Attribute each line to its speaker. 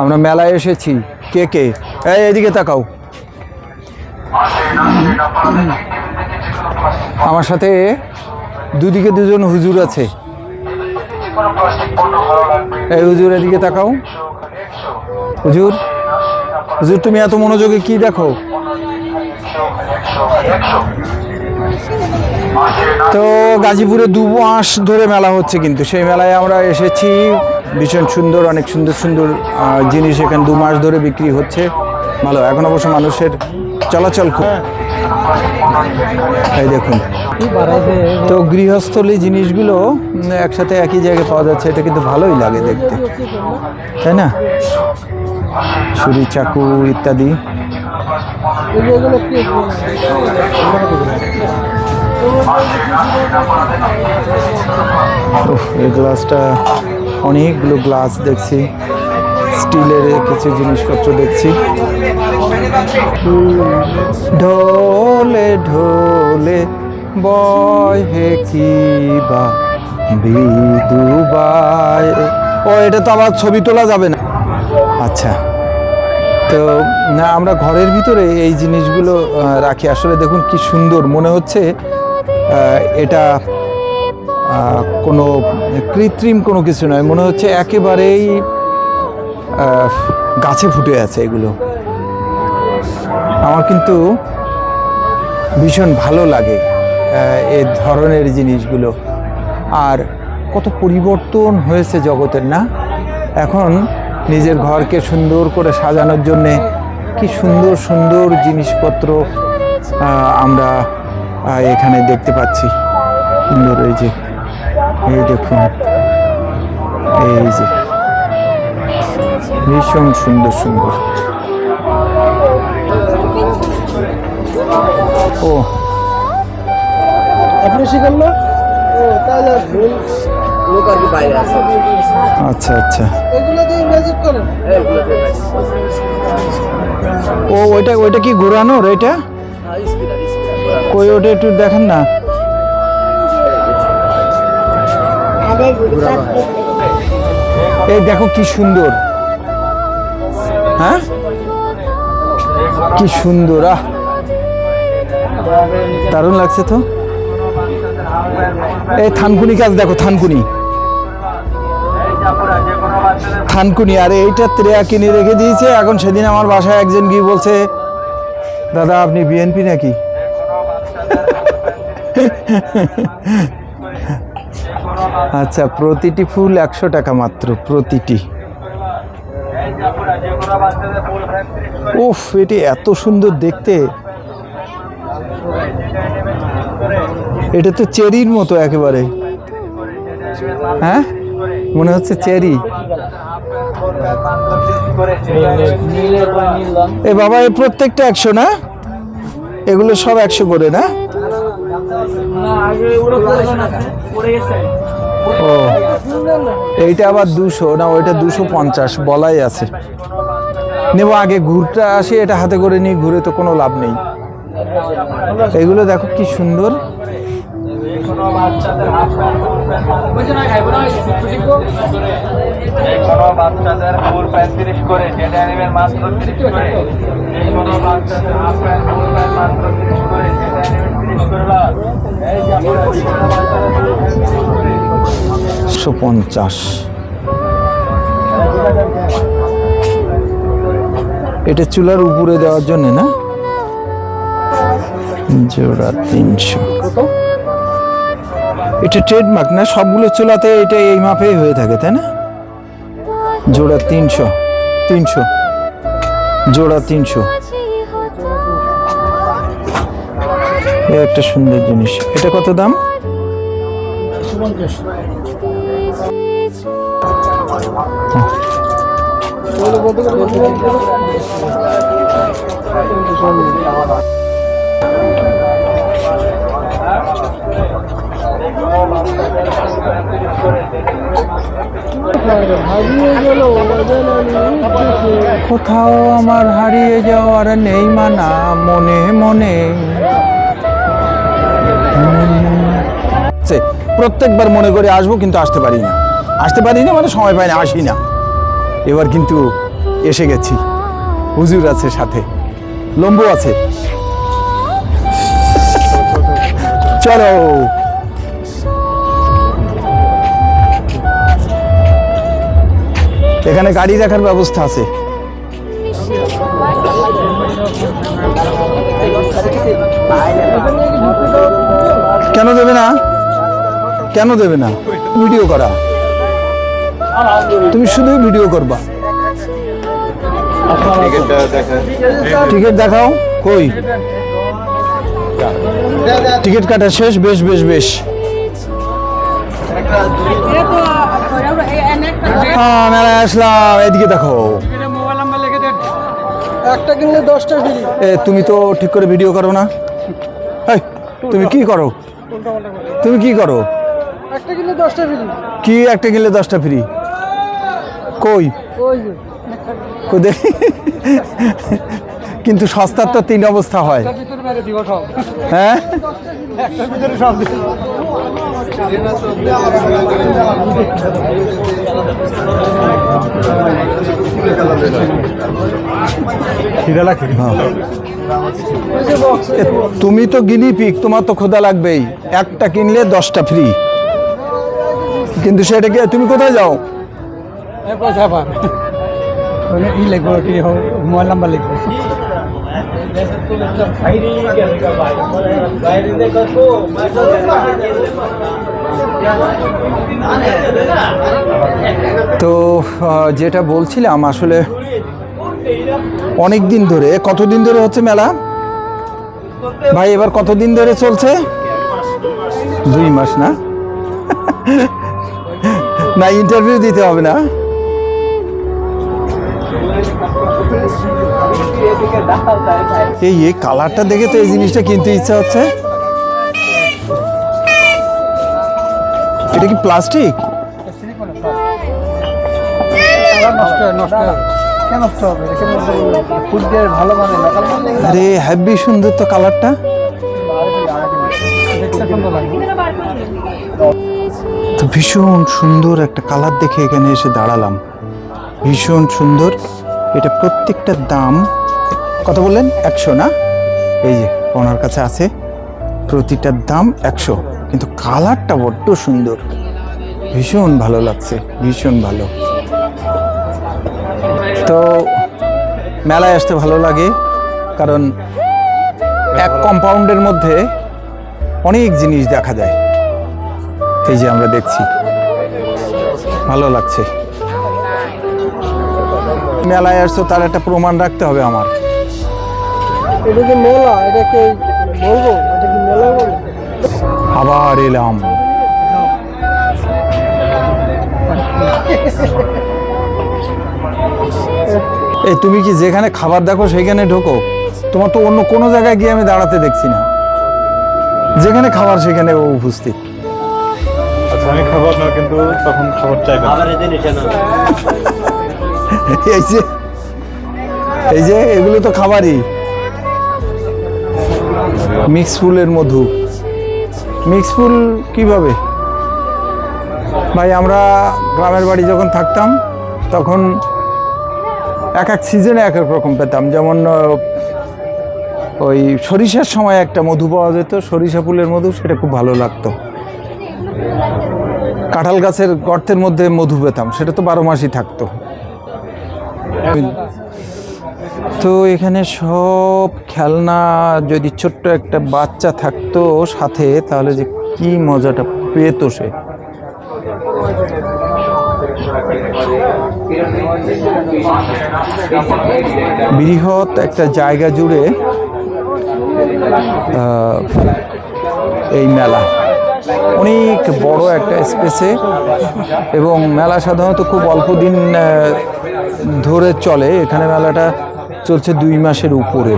Speaker 1: আমরা মেলায় এসেছি। কে কে? এদিকে তাকাও। আমার সাথে দুদিকে দুজন হুজুর আছে। এই হুজুর, এদিকে তাকাও। হুজুর হুজুর, তুমি এত মনোযোগে কি দেখো? তো গাজীপুরে দু মাস ধরে মেলা হচ্ছে কিন্তু। সেই মেলায় আমরা এসেছি ভীষণ সুন্দর অনেক সুন্দর সুন্দর জিনিস এখানে দু মাস ধরে বিক্রি হচ্ছে। ভালো এখন অবশ্য মানুষের চলাচল খুব এই দেখুন। তো গৃহস্থলী জিনিসগুলো একসাথে একই জায়গায় পাওয়া যাচ্ছে এটা কিন্তু ভালোই লাগে দেখতে। তাই না? ছুরি চাকু ইত্যাদি। এই গ্লাসটা অনেকগুলো গ্লাস দেখছি স্টিলের কিছু জিনিসপত্র দেখছি। ঢোলে ঢোলে, বয় হে কিবা বিদুবাই ও, এটা তো আবার ছবি তোলা যাবে না। আচ্ছা তো না, আমরা ঘরের ভিতরে এই জিনিসগুলো রাখি। আসলে দেখুন কি সুন্দর। মনে হচ্ছে এটা কোনো কৃত্রিম কোনো কিছু নয়, মনে হচ্ছে একেবারেই গাছে ফুটে আছে এগুলো। আমার কিন্তু ভীষণ ভালো লাগে এ ধরনের জিনিসগুলো। আর কত পরিবর্তন হয়েছে জগতের, না? এখন নিজের ঘরকে সুন্দর করে সাজানোর জন্যে কি সুন্দর সুন্দর জিনিসপত্র আমরা এখানে দেখতে পাচ্ছি। সুন্দর এই যে এই দেখুন এই যে ভীষণ সুন্দর সুন্দর। ও।
Speaker 2: আপনি শিখেন না? ও তাহলে ভুল। লোক আর কি বাইরে আছে।
Speaker 1: আচ্ছা আচ্ছা।
Speaker 2: এগুলো দিয়ে ম্যাজিক করেন এগুলো দিয়ে ম্যাজিক
Speaker 1: ও ওইটা ওইটা কি ঘোরানোর এটা?
Speaker 2: হ্যাঁ
Speaker 1: কই ওটা একটু দেখেন না। এই দেখো কি সুন্দর। হ্যাঁ? কি সুন্দর, আহ। দারুণ লাগছে তো? এই থানকুনি কাজ দেখো, থানকুনি। থানকুনি, আর এইটা ত্রেয়া কিনে রেখে দিয়েছে। এখন সেদিন আমার বাসায় একজন গিয়ে বলছে, দাদা, আপনি বিএনপি নাকি? আচ্ছা প্রতিটি ফুল একশো টাকা মাত্র, প্রতিটি। উফ, এটি এত সুন্দর দেখতে। এটা তো চেরির মতো একেবারে। হ্যাঁ? মনে হচ্ছে চেরি। এ বাবা এই প্রত্যেকটা একশো না? এগুলো সব একশো করে, না? ও, এইটা আবার দুশো, না, ওইটা দুশো পঞ্চাশ, বলাই আছে। নেব আগে ঘুরটা আসি, এটা হাতে করে নিই ঘুরে তো কোনো লাভ নেই। এগুলো দেখো কি সুন্দর। একশো পঞ্চাশ। এটা চুলার উপরে দেওয়ার জন্য না? জোড়া তিনশো। এটা ট্রেডমার্ক না? সবগুলো চুলাতে এটা এই মাপেই হয়ে থাকে, তাই না? জোড়া তিনশো। তিনশো। জোড়া তিনশো। একটা সুন্দর জিনিস। এটা কত দাম? কোথাও আমার হারিয়ে যাওয়ার নেই মানা, মনে মনে। প্রত্যেকবার মনে করে আসব, কিন্তু আসতে পারি না। আসতে পারি না মানে সময় পাই না আসি না এবার কিন্তু এসে গেছি। হুজুর আছে সাথে, লম্বু আছে। চলো। এখানে গাড়ি রাখার ব্যবস্থা আছে। কেন দেবে না? কেন দেবে না? ভিডিও করা। তুমি শুধুই ভিডিও করবা। টিকিট দেখাও। কই? টিকিট কাটা শেষ বেশ বেশ বেশ। হ্যাঁ মেলায় আসলাম এদিকে দেখো।
Speaker 2: একটা কিনলে দশটা ফ্রি
Speaker 1: এ তুমি তো ঠিক করে ভিডিও করো না। তুমি কি করো? তুমি কি করো?
Speaker 2: একটা কিনলে দশটা ফ্রি
Speaker 1: কি একটা কিনলে দশটা ফ্রি কই? কিন্তু সস্তার তো তিন অবস্থা হয়। হ্যাঁ?
Speaker 2: একটার ভিতরে সব দিব। ওই যে বক্স
Speaker 1: এ, তুমি তো গিনি পিক তোমার তো খোদা লাগবেই। একটা কিনলে দশটা ফ্রি কিন্তু সেটাকে তুমি কোথায় যাও?
Speaker 2: পয়সা পান ই লিখব কি মোবাইল নাম্বার লিখব
Speaker 1: তো যেটা বলছিলাম, আসলে অনেক দিন ধরে, কতদিন ধরে হচ্ছে মেলা? ভাই, এবার কতদিন ধরে চলছে? দুই মাস না? না ইন্টারভিউ দিতে হবে না? এই কালারটা দেখে তো এই জিনিসটা কিনতে ইচ্ছা হচ্ছে। এটা কি প্লাস্টিক? আরে হ্যাভি সুন্দর তো কালারটা। তো ভীষণ সুন্দর একটা কালার দেখে এখানে এসে দাঁড়ালাম। ভীষণ সুন্দর। এটা প্রত্যেকটার দাম, কত বললেন? একশো না? এই যে, ওনার কাছে আছে প্রতিটার দাম একশো। কিন্তু কালারটা বড্ড সুন্দর। ভীষণ ভালো লাগছে, ভীষণ ভালো। তো মেলায় আসতে ভালো লাগে, কারণ এক কম্পাউন্ডের মধ্যে অনেক জিনিস দেখা যায়। এই যে আমরা দেখছি, ভালো লাগছে। মেলায় আসছো তার একটা প্রমাণ রাখতে হবে আমার।
Speaker 2: এটা কি মেলা? এটা কি বলব? এটা কি মেলা বলব
Speaker 1: আবার এলাম। এই তুমি কি যেখানে খাবার দেখো সেখানে ঢোকো? তোমার তো অন্য কোনো জায়গায় গিয়ে আমি দাঁড়াতে দেখছি না। যেখানে খাবার সেখানে ও উপস্থিত।
Speaker 3: আচ্ছা আমি খাব আপনার কিন্তু তখন খাবার চাইবেন
Speaker 1: এই যে এই যে, এগুলো তো খাবারই। মিক্স ফুলের মধু। মিক্স ফুল কীভাবে? ভাই, আমরা গ্রামের বাড়ি যখন থাকতাম, তখন এক এক সিজনে এক এক রকম পেতাম। যেমন, ওই সরিষার সময় একটা মধু পাওয়া যেত, সরিষা ফুলের মধু, সেটা খুব ভালো লাগতো। কাঁঠাল গাছের গর্তের মধ্যে মধু পেতাম, সেটা তো বারো মাসই থাকতো। তো এখানে সব খেলনা, যদি ছোট্ট একটা বাচ্চা থাকতো সাথে, তাহলে যে কি মজাটা পেত সে? বৃহৎ একটা জায়গা জুড়ে এই মেলা। অনেক বড় একটা স্পেসে, এবং মেলা সাধারণত খুব অল্প দিন ধরে চলে। এখানে মেলাটা চলছে দুই মাসের উপরে।